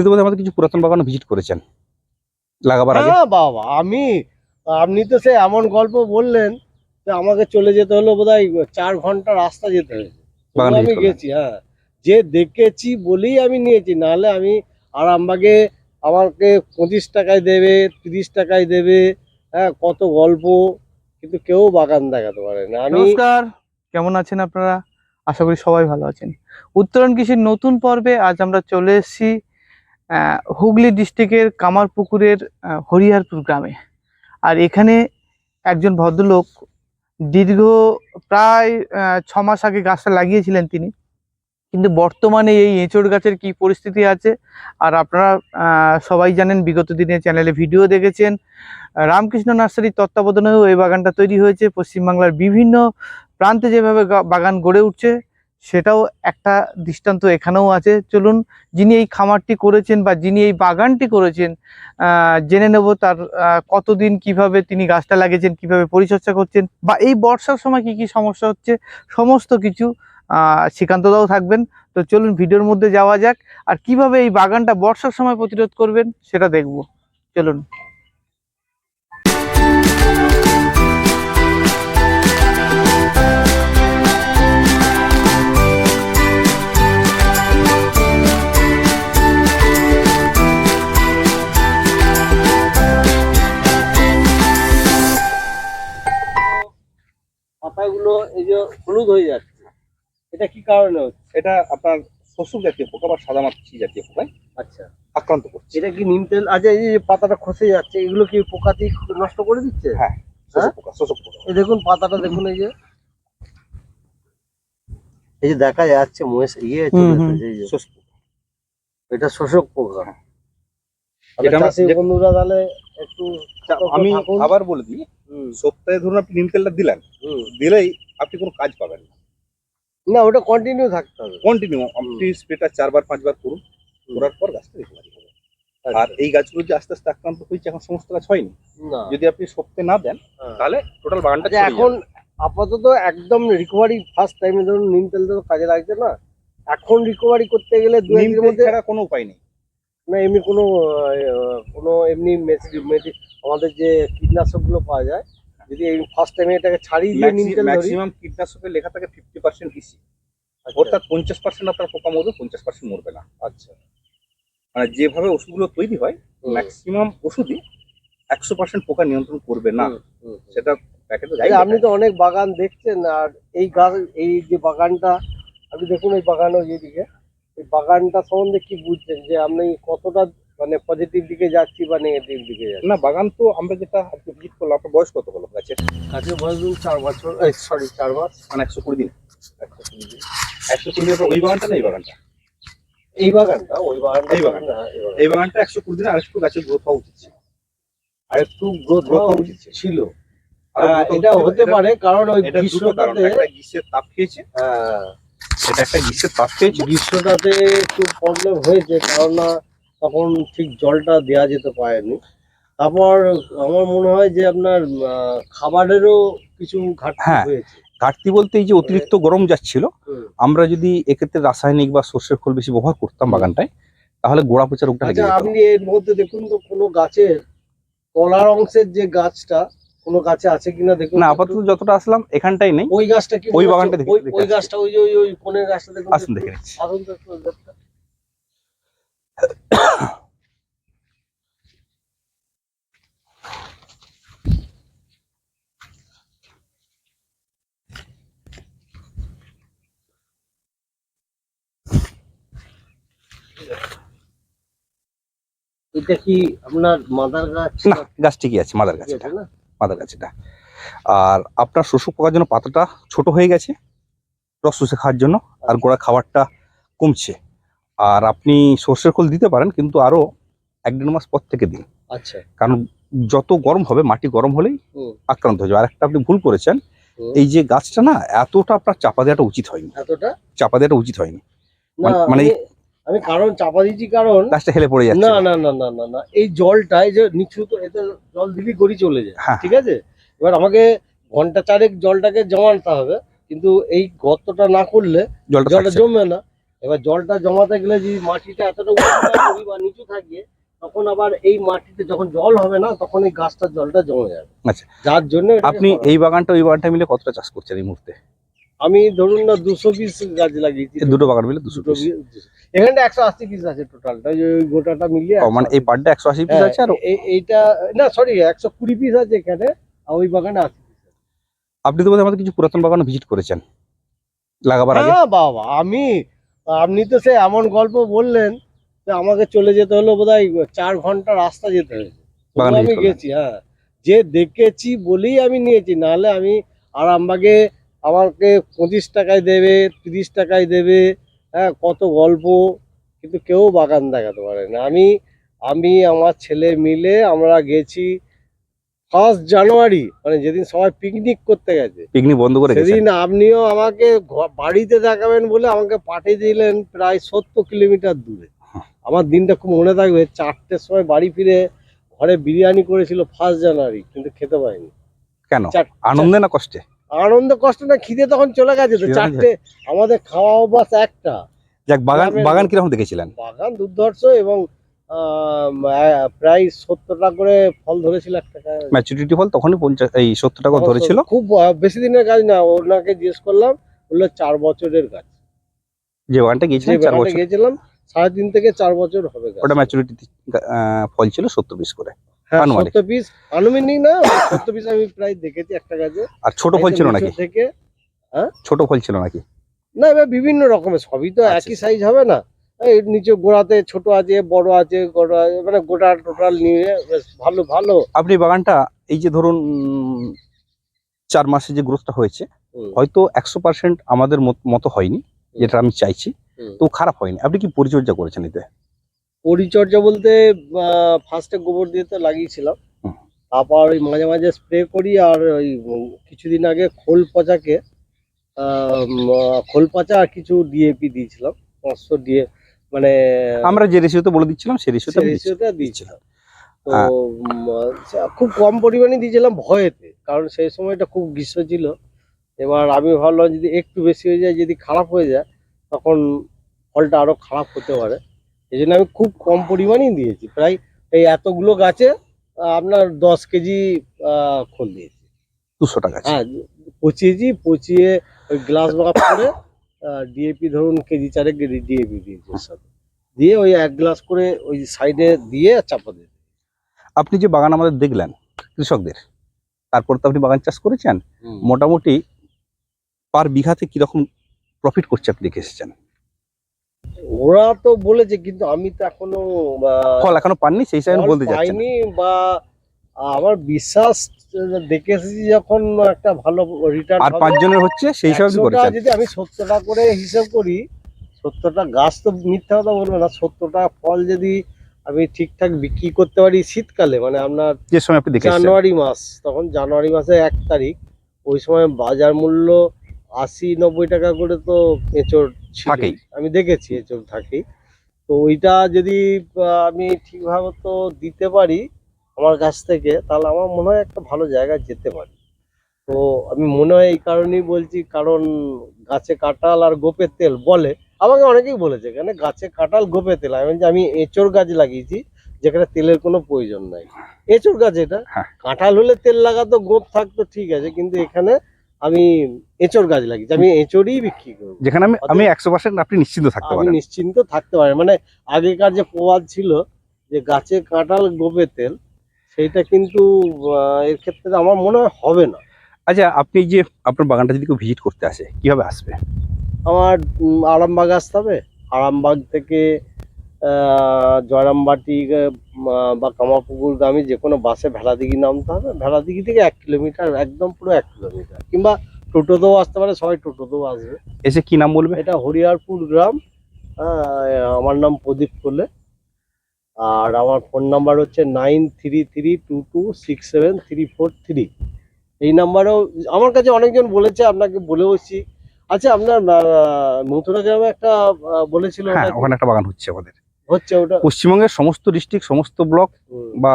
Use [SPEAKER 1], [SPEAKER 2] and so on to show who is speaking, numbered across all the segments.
[SPEAKER 1] বোধহয় আমাদের কিছু পুরাতন বাগানও ভিজিট করেছেন। লাগাবার আগে?
[SPEAKER 2] হ্যাঁ বাবা আমি আপনি তো সে এমন গল্প বললেন যে আমাকে চলে যেতে হলো বোধহয় চার ঘণ্টা রাস্তা যেতে হয়েছে আমি গেছি হ্যাঁ। যে দেখেছি বলেই আমি নিয়েছি নাহলে আমি আরামবাগে আমাকে পঁচিশ টাকায় দেবে তিরিশ টাকায় দেবে হ্যাঁ কত গল্প কিন্তু কেউ বাগান দেখাতে পারে না। আমি
[SPEAKER 3] নমস্কার কেমন আছেন আপনারা? আশা করি সবাই ভালো আছেন। উত্তরণ কৃষির নতুন পর্বে আজ আমরা চলে এসেছি হুগলি ডিস্ট্রিক্টের কামারপুকুরের হরিহরপুর গ্রামে। আর এখানে একজন ভদ্রলোক দীর্ঘ প্রায় ছ মাস আগে গাছটা লাগিয়েছিলেন তিনি। কিন্তু বর্তমানে এই এঁচড় গাছের কি পরিস্থিতি আছে? আর আপনারা সবাই জানেন, বিগত দিনে চ্যানেলে ভিডিও দেখেছেন, রামকৃষ্ণ নার্সারির তত্ত্বাবধানেও এই বাগানটা তৈরি হয়েছে। পশ্চিমবাংলার বিভিন্ন প্রান্তে যেভাবে বাগান গড়ে উঠছে সেটাও একটা দৃষ্টান্ত এখানেও আছে। চলুন যিনি এই খামারটি করেছেন বা যিনি এই বাগানটি করেছেন জেনে নেব তার কতদিন কীভাবে তিনি গাছটা লাগিয়েছেন, কীভাবে পরিচর্যা করছেন বা এই বর্ষার সময় কি কি সমস্যা হচ্ছে, সমস্ত কিছু শ্রীকান্তদাও থাকবেন। তো চলুন ভিডিওর মধ্যে যাওয়া যাক আর কীভাবে এই বাগানটা বর্ষার সময় প্রতিরোধ করবেন সেটা দেখব। চলুন।
[SPEAKER 2] হলুদ হয়ে যাচ্ছে। এটা কি কারণে হচ্ছে?
[SPEAKER 1] এটা আপনার শস্য জাতীয় পোকা বা সাদা মাছি জাতীয় পোকায়
[SPEAKER 2] আচ্ছা।
[SPEAKER 1] আক্রান্ত করছে।
[SPEAKER 2] এটা কি নিম তেল? আচ্ছা এই যে পাতাটা খসে যাচ্ছে এগুলো কি পোকাতে নষ্ট করে দিচ্ছে?
[SPEAKER 1] হ্যাঁ শোষক পোকা শোষক পোকা।
[SPEAKER 2] এই দেখুন পাতাটা দেখুন এই যে। এই যে দেখা যাচ্ছে মহেশ ইয়ে।
[SPEAKER 1] শোষক
[SPEAKER 2] এটা শোষক পোকা।
[SPEAKER 1] হ্যাঁ।
[SPEAKER 2] তাহলে
[SPEAKER 1] এটা
[SPEAKER 2] বন্ধুরা তাহলে একটু
[SPEAKER 1] আমি
[SPEAKER 2] থাকুন।
[SPEAKER 1] আবার বলে দিই সপ্তাহে ধরুন আপনি নিম তেলটা দিলেন
[SPEAKER 2] হুম।
[SPEAKER 1] দিলেই আপনি কোনো কাজ পাবেন না।
[SPEAKER 2] না ওটা কন্টিনিউ থাকতে হবে।
[SPEAKER 1] কন্টিনিউ আপনি স্প্রেটা চারবার পাঁচবার করুন করার পর গাছটা রিকভারি হবে আর এই গাছগুলো যে আস্তে আস্তে আক্রান্ত হয়েছে এখন সমস্ত গাছ হয়নি। যদি আপনি সপ্তাহে না দেন
[SPEAKER 2] হ্যাঁ।
[SPEAKER 1] তাহলে টোটাল বাগানটা
[SPEAKER 2] আচ্ছা এখন আপাতত একদম রিকভারি ফার্স্ট টাইমে ধরুন নিম তেলটা তো কাজে লাগছে না এখন রিকভারি করতে গেলে দু
[SPEAKER 1] নিম
[SPEAKER 2] মধ্যে
[SPEAKER 1] ছাড়া কোনো উপায় নেই।
[SPEAKER 2] না এমনি কোনো কোনো এমনি আমাদের যে কীটনাশকগুলো পাওয়া যায় যদি এই ফার্স্ট টাইমে এটাকে ছাড়িয়ে দিয়ে তেল
[SPEAKER 1] ম্যাক্সিমাম কীটনাশকের লেখা থাকে ফিফটি পার্সেন্ট ইসি অর্থাৎ পঞ্চাশ পার্সেন্ট আপনার পোকা মরবে পঞ্চাশ পার্সেন্ট মরবে না।
[SPEAKER 2] আচ্ছা।
[SPEAKER 1] মানে যেভাবে ওষুধগুলো তৈরি হয় ম্যাক্সিমাম ওষুধই একশো পার্সেন্ট পোকা নিয়ন্ত্রণ করবে না। সেটা
[SPEAKER 2] আপনি তো অনেক বাগান দেখছেন আর এই গাছ এই যে বাগানটা আপনি দেখুন এই বাগানও যেদিকে এই বাগানটা সম্বন্ধে কি বুঝছেন? যে আপনি কতটা মানে পজিটিভ দিকে যাচ্ছি বা নেগেটিভ দিকে যাচ্ছি?
[SPEAKER 1] না বাগান তো আমরা যেটা আজকে ভিজিট করলাম আপনার বয়স কত হলো গাছের
[SPEAKER 2] গাছের বয়স ধরুন চার বছর সরি চার মাস
[SPEAKER 1] মানে একশো কুড়ি দিন। একশো কুড়ি দিন। একশো কুড়ি ওই বাগানটা না এই বাগানটা?
[SPEAKER 2] এই বাগানটা ওই বাগানটা
[SPEAKER 1] এই বাগানটা।
[SPEAKER 2] এই বাগানটা।
[SPEAKER 1] একশো কুড়ি দিন আর একটু গাছের গ্রোথ হওয়া উচিত ছিল।
[SPEAKER 2] আর একটু গ্রোথ হওয়া উচিত ছিল।
[SPEAKER 1] আরও
[SPEAKER 2] এটা হতে পারে কারণ ওই
[SPEAKER 1] একটা গ্রীষ্মের তাপ খেয়েছে।
[SPEAKER 2] হ্যাঁ,
[SPEAKER 1] এটা একটা গ্রীষ্মের তাপ খেয়েছে
[SPEAKER 2] গ্রীষ্মটাতে একটু প্রবলেম হয়েছে কারণ না তখন ঠিক জলটা দেওয়া যেতে পারেনি। তারপর আমার মনে হয় যে আপনার খাবারেরও কিছু ঘাটতি
[SPEAKER 1] হ্যাঁ।
[SPEAKER 2] হয়েছে।
[SPEAKER 1] ঘাটতি বলতে এই যে অতিরিক্ত গরম যাচ্ছিল আমরা যদি এক্ষেত্রে রাসায়নিক বা সর্ষের খোল বেশি ব্যবহার করতাম বাগানটায় তাহলে গোড়া পচা রোগটা
[SPEAKER 2] আচ্ছা আপনি এর মধ্যে দেখুন তো কোনো গাছের কলার অংশের যে গাছটা কোনো গাছে আছে কিনা দেখুন।
[SPEAKER 1] না আপাতত যতটা আসলাম এখানটাই নেই।
[SPEAKER 2] ওই গাছটা কি
[SPEAKER 1] ওই বাগানটা দেখে
[SPEAKER 2] ওই। গাছটা ওই যে ওই ওই কোনের গাছটা দেখুন।
[SPEAKER 1] আসুন দেখে নিচ্ছি।
[SPEAKER 2] আসুন। এটা কি আপনার মাদার গাছ?
[SPEAKER 1] না গাছ ঠিকই আছে মাদার গাছ এটা।
[SPEAKER 2] না?
[SPEAKER 1] মাদার গাছ এটা আর আপনার শোষক পোকার জন্য পাতাটা ছোট হয়ে গেছে রস শুষে খাওয়ার জন্য আর গোড়া খাবারটা কমছে। আর আপনি সর্ষের খোল দিতে পারেন কিন্তু আরও এক দেড় মাস পর থেকে দিন।
[SPEAKER 2] আচ্ছা।
[SPEAKER 1] কারণ যত গরম হবে মাটি গরম হলেই আক্রান্ত হয়ে যাবে। আর একটা আপনি ভুল করেছেন এই যে গাছটা না এতটা আপনার চাপা দেওয়াটা উচিত হয়নি।
[SPEAKER 2] এতটা?
[SPEAKER 1] চাপা দেওয়াটা উচিত হয়নি। মানে- মানে-
[SPEAKER 2] আমি- কারণ চাপা দিচ্ছি কারণ
[SPEAKER 1] গাছটা হেলে পড়ে যাচ্ছে
[SPEAKER 2] না না না না না না এই জলটা এই যে নিচু তো এতে জল দিবি গড়ি চলে যায়
[SPEAKER 1] হ্যাঁ।
[SPEAKER 2] ঠিক আছে এবার আমাকে ঘণ্টা চারেক জলটাকে জমাতে হবে কিন্তু এই গর্তটা না করলে
[SPEAKER 1] জলটা।
[SPEAKER 2] জমবে না এবার জলটা জমাতে গেলে যদি মাটিটা এতটা উঁচু বা নিচু থাকে তখন আবার এই মাটিতে যখন জল হবে না তখন এই গাছটার জলটা জমে যাবে
[SPEAKER 1] আচ্ছা।
[SPEAKER 2] যার জন্য
[SPEAKER 1] আপনি এই বাগানটা ওই বাগানটা মিলে কতটা চাষ করছেন এই মুহূর্তে
[SPEAKER 2] আমি ধরুন না দুশো পিস গাছ লাগিয়েছি
[SPEAKER 1] দুটো বাগান মিলে দুশো পিস।
[SPEAKER 2] এখানটা একশো আশি পিস আছে টোটালটা ওই গোটাটা মিলিয়ে
[SPEAKER 1] মানে এই পার্টটা একশো আশি পিস
[SPEAKER 2] হ্যাঁ,
[SPEAKER 1] আছে আর?
[SPEAKER 2] এইটা না সরি একশো কুড়ি পিস আছে এখানে আর ওই বাগানে আছে।
[SPEAKER 1] আপনি তো বোধহয় আমাদের কিছু পুরাতন বাগানও ভিজিট করেছেন লাগাবার আগে?
[SPEAKER 2] হ্যাঁ বাবা আমি আপনি তো সে এমন গল্প বললেন যে আমাকে চলে যেতে হলো বোধহয় চার ঘণ্টা রাস্তা যেতে হয়েছে। আমি গেছি হ্যাঁ। যে দেখেছি বলেই আমি নিয়েছি নাহলে আমি আরামবাগে আমাকে পঁচিশ টাকায় দেবে তিরিশ টাকায় দেবে হ্যাঁ কত গল্প কিন্তু কেউ বাগান দেখাতে পারে না। আমি আমি আমার ছেলে মিলে আমরা গেছি ফার্স্ট জানুয়ারি মানে যেদিন সবাই পিকনিক করতে গেছে।
[SPEAKER 1] পিকনিক বন্ধ করে
[SPEAKER 2] সেদিন আপনিও আমাকে বাড়িতে দেখাবেন বলে আমাকে পাঠিয়ে দিলেন প্রায় সত্তর কিলোমিটার দূরে।
[SPEAKER 1] হ্যাঁ।
[SPEAKER 2] আমার দিনটা খুব মনে থাকবে চারটের সময় বাড়ি ফিরে ঘরে বিরিয়ানি করেছিল ফার্স্ট জানুয়ারি কিন্তু খেতে পাইনি।
[SPEAKER 1] কেন? আনন্দে না কষ্টে?
[SPEAKER 2] আনন্দ কষ্ট না খিদে তখন চলে গেছে তো চারটে আমাদের খাওয়া অভ্যাস একটা।
[SPEAKER 1] যাক বাগান বাগান কীরকম দেখেছিলেন?
[SPEAKER 2] বাগান দুর্ধর্ষ এবং প্রায় সত্তর টাকা করে ফল ধরেছিল এক টাকা।
[SPEAKER 1] ম্যাচুরিটি ফল তখনই পঞ্চাশ এই সত্তর টাকা ধরেছিল?
[SPEAKER 2] খুব বেশি দিনের গাছ না ওনাকে জিজ্ঞেস করলাম বলল চার বছরের গাছ।
[SPEAKER 1] যে বাগানটা
[SPEAKER 2] যে
[SPEAKER 1] গিয়েছিলেন চার বছর।
[SPEAKER 2] গিয়েছিলাম সাড়ে তিন থেকে চার বছর হবে
[SPEAKER 1] ওটা ম্যাচুরিটি ফল ছিল সত্তর পিস করে। আনুমানিক।
[SPEAKER 2] সত্তর পিস আনুমানিক না সত্তর পিস আমি প্রায় দেখেছি একটা গাছে।
[SPEAKER 1] আর ছোট ফল ছিল নাকি?
[SPEAKER 2] থেকে।
[SPEAKER 1] ছোট ফল ছিল নাকি?
[SPEAKER 2] না এবার বিভিন্ন রকমের সবই তো
[SPEAKER 1] আচ্ছা,
[SPEAKER 2] একই
[SPEAKER 1] আচ্ছা।
[SPEAKER 2] সাইজ হবে না। এই নিচে গোড়াতে ছোট আছে বড় আছে গোড়া মানে গোটা টোটাল নিয়ে বেশ ভালো ভালো।
[SPEAKER 1] আপনি বাগানটা এই যে ধরুন চার মাসে যে গ্রোথটা হয়েছে হয়তো একশো পার্সেন্ট আমাদের মত- মতো হয়নি যেটা আমি চাইছি। তো খারাপ হয়নি। আপনি কি পরিচর্যা করেছেন এতে?
[SPEAKER 2] পরিচর্যা বলতে ফার্স্টে গোবর দিয়ে তো লাগিয়েছিলাম। তারপর ওই মাঝে মাঝে স্প্রে করি আর ওই কিছুদিন আগে খোল পচাকে খোল পচা আর কিছু ডিএপি দিয়েছিলাম পাঁচশো ডিএ মানে
[SPEAKER 1] আমরা যে রেশিওতে বলে দিচ্ছিলাম সেই রেশিওতে
[SPEAKER 2] সেই রেশিওটা দিয়েছিলাম তো
[SPEAKER 1] হ্যাঁ।
[SPEAKER 2] খুব কম পরিমাণে দিয়েছিলাম ভয়েতে কারণ সেই সময়টা খুব গ্রীষ্ম ছিল। এবার আমি ভাবলাম যদি একটু বেশি হয়ে যায় যদি খারাপ হয়ে যায় তখন ফলটা আরও খারাপ হতে পারে। এই জন্য আমি খুব কম পরিমাণেই দিয়েছি। প্রায় এই এতগুলো গাছে আপনার দশ কেজি খোল দিয়েছি।
[SPEAKER 1] দুশো টাকা
[SPEAKER 2] হ্যাঁ পচিয়েছি পচিয়ে ওই গ্লাস বাগাপ করে ডিএপি ধরুন কেজি চারেক ডিএপি দিয়েছি সাথে। দিয়ে ওই এক গ্লাস করে ওই সাইডে দিয়ে চাপা দিয়েছি।
[SPEAKER 1] আপনি যে বাগান আমাদের দেখলেন কৃষকদের তারপর তো আপনি বাগান চাষ করেছেন মোটামুটি পার বিঘাতে কীরকম প্রফিট করছে আপনি দেখে এসেছেন?
[SPEAKER 2] ওরা তো বলেছে কিন্তু আমি তো এখনও
[SPEAKER 1] ফল এখনও পাননি সেই হিসাবে বলতে যাচ্ছেন
[SPEAKER 2] পাইনি বা আমার বিশ্বাস দেখে এসেছি যখন একটা ভালো রিটার্ন
[SPEAKER 1] আর পাঁচজনের হচ্ছে সেই হিসাবে করেছেন
[SPEAKER 2] যদি আমি সত্তরটা করে হিসাব করি সত্তরটা গাছ তো মিথ্যা কথা বলব না সত্তরটা ফল যদি আমি ঠিকঠাক বিক্রি করতে পারি শীতকালে মানে আপনার
[SPEAKER 1] যে সময় আপনি
[SPEAKER 2] জানুয়ারি মাস তখন জানুয়ারি মাসে এক তারিখ ওই সময় বাজার মূল্য আশি নব্বই টাকা করে তো এঁচড়
[SPEAKER 1] থাকেই।
[SPEAKER 2] আমি দেখেছি এঁচড় থাকেই। তো ওইটা যদি আমি ঠিকভাবে তো দিতে পারি আমার কাছ থেকে তাহলে আমার মনে হয় একটা ভালো জায়গায় যেতে পারি। তো আমি মনে হয় এই কারণেই বলছি কারণ গাছে কাঁঠাল আর গোপের তেল বলে আমাকে অনেকেই বলেছে এখানে গাছে কাঁঠাল গোপের তেল? আমি বলছি, আমি এঁচড় গাছ লাগিয়েছি যেখানে তেলের কোনো প্রয়োজন নাই। এঁচড় গাছ এটা।
[SPEAKER 1] হ্যাঁ।
[SPEAKER 2] কাঁঠাল হলে তেল লাগাতো গোপ থাকতো ঠিক আছে কিন্তু এখানে আমি এঁচড় গাছ লাগিয়েছি আমি এঁচড়ই বিক্রি করব।
[SPEAKER 1] যেখানে আমি আমি একশো পার্সেন্ট আপনি নিশ্চিন্ত থাকতে পারেন।
[SPEAKER 2] নিশ্চিন্ত থাকতে পারি মানে আগেকার যে প্রবাদ ছিল যে গাছে কাঁঠাল গোপে তেল সেইটা কিন্তু এর ক্ষেত্রে আমার মনে হয় হবে না।
[SPEAKER 1] আচ্ছা আপনি যে আপনার বাগানটা যদি কেউ ভিজিট করতে আসে কীভাবে আসবে?
[SPEAKER 2] আমার আরামবাগ আসতে হবে। আরামবাগ থেকে জয়রামবাটি বা কামারপুকুর গ্রামে যে কোনো বাসে ভেলাদিঘি নামতে হবে। ভেলাদিঘি থেকে এক কিলোমিটার একদম পুরো এক কিলোমিটার। কিংবা টোটোতেও আসতে পারে সবাই টোটোতেও আসবে।
[SPEAKER 1] এসে কি নাম বলবে?
[SPEAKER 2] এটা হরিয়ারপুর গ্রাম। আমার নাম প্রদীপ কোলে। আর আমার ফোন নাম্বার হচ্ছে nine three three two two six seven three four three. এই নাম্বারেও আমার কাছে অনেকজন বলেছে আপনাকে বলে বসছি আচ্ছা আপনার নতুন গ্রামে একটা বলেছিল
[SPEAKER 1] হ্যাঁ? ওখানে একটা বাগান হচ্ছে আমাদের।
[SPEAKER 2] হচ্ছে ওটা।
[SPEAKER 1] পশ্চিমবঙ্গের সমস্ত ডিস্ট্রিক্ট সমস্ত ব্লক বা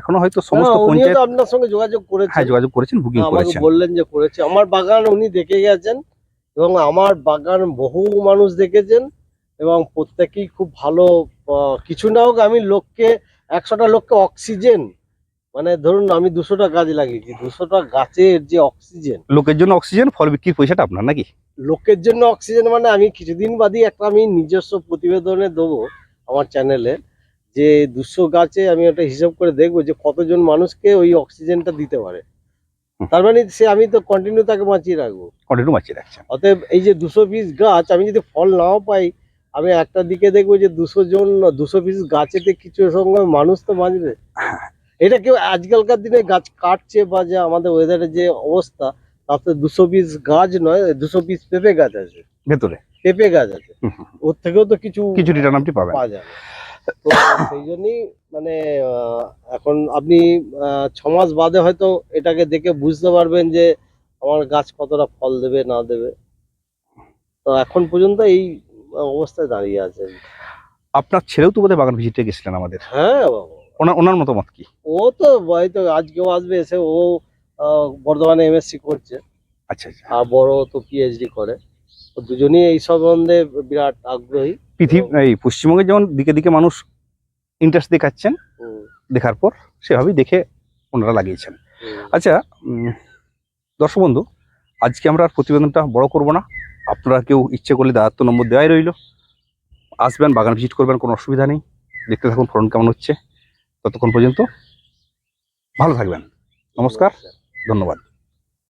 [SPEAKER 1] এখনও হয়তো সমস্ত পঞ্চায়েত
[SPEAKER 2] আপনার সঙ্গে যোগাযোগ করেছেন।
[SPEAKER 1] হ্যাঁ যোগাযোগ করেছেন বুকিং করেছেন।
[SPEAKER 2] বললেন যে করেছে। আমার বাগান উনি দেখে গেছেন এবং আমার বাগান বহু মানুষ দেখেছেন এবং প্রত্যেকেই খুব ভালো কিছু না হোক আমি লোককে একশোটা লোককে অক্সিজেন মানে ধরুন আমি দুশোটা গাছ লাগিয়েছি দুশোটা গাছের যে অক্সিজেন
[SPEAKER 1] লোকের জন্য অক্সিজেন ফল বিক্রির পয়সাটা আপনার নাকি?
[SPEAKER 2] লোকের জন্য অক্সিজেন মানে আমি কিছুদিন বাদই একটা আমি নিজস্ব প্রতিবেদনে দেবো। আমার চ্যানেলে যে দুশো গাছে আমি ওটা হিসাব করে দেখব যে কতজন মানুষকে ওই অক্সিজেনটা দিতে পারে। তার মানে সে আমি তো কন্টিনিউ তাকে বাঁচিয়ে রাখব।
[SPEAKER 1] কন্টিনিউ বাঁচিয়ে রাখছেন
[SPEAKER 2] অতএব এই যে দুশো পিস গাছ আমি যদি ফল নাও পাই আমি একটা দিকে দেখব যে দুশো জন দুশো পিস গাছেতে কিছু সঙ্গে মানুষ তো বাঁচবে। এটা কেউ আজকালকার দিনে গাছ কাটছে বা যে আমাদের ওয়েদারের যে অবস্থা তাতে দুশো পিস গাছ নয় দুশো পিস পেঁপে গাছ আছে।
[SPEAKER 1] ভেতরে।
[SPEAKER 2] পেঁপে গাছ আছে। ওর থেকেও তো কিছু
[SPEAKER 1] কিছু রিটার্ন আপনি পাবেন।
[SPEAKER 2] পাওয়া যাবে। তো সেই জন্যই মানে এখন আপনি ছ মাস বাদে হয়তো এটাকে দেখে বুঝতে পারবেন যে আমার গাছ কতটা ফল দেবে না দেবে। তো এখন পর্যন্ত এই অবস্থায় দাঁড়িয়ে আছে
[SPEAKER 1] আপনার ছেলেও তো বোধহয় বাগান ভিজিটে গেছিলেন আমাদের।
[SPEAKER 2] হ্যাঁ
[SPEAKER 1] ওনার ওনার মতামত কি?
[SPEAKER 2] ও তো হয়তো আজকেও আসবে এসে ও বর্ধমানে এমএসসি করছে।
[SPEAKER 1] আচ্ছা আচ্ছা।
[SPEAKER 2] আর বড় তো পিএইচডি করে। দুজনেই এই সম্বন্ধে বিরাট আগ্রহী
[SPEAKER 1] পৃথিবী এই পশ্চিমবঙ্গে যেমন দিকে দিকে মানুষ ইন্টারেস্ট দেখাচ্ছেন দেখার পর সেভাবেই দেখে ওনারা লাগিয়েছেন। আচ্ছা দর্শক বন্ধু আজকে আমরা আর প্রতিবেদনটা বড় করব না। আপনারা কেউ ইচ্ছে করলে দায়িত্ব নম্বর দেওয়াই রইল। আসবেন বাগান ভিজিট করবেন কোনো অসুবিধা নেই। দেখতে থাকুন ফলন কেমন হচ্ছে। ততক্ষণ পর্যন্ত ভালো থাকবেন। নমস্কার। ধন্যবাদ।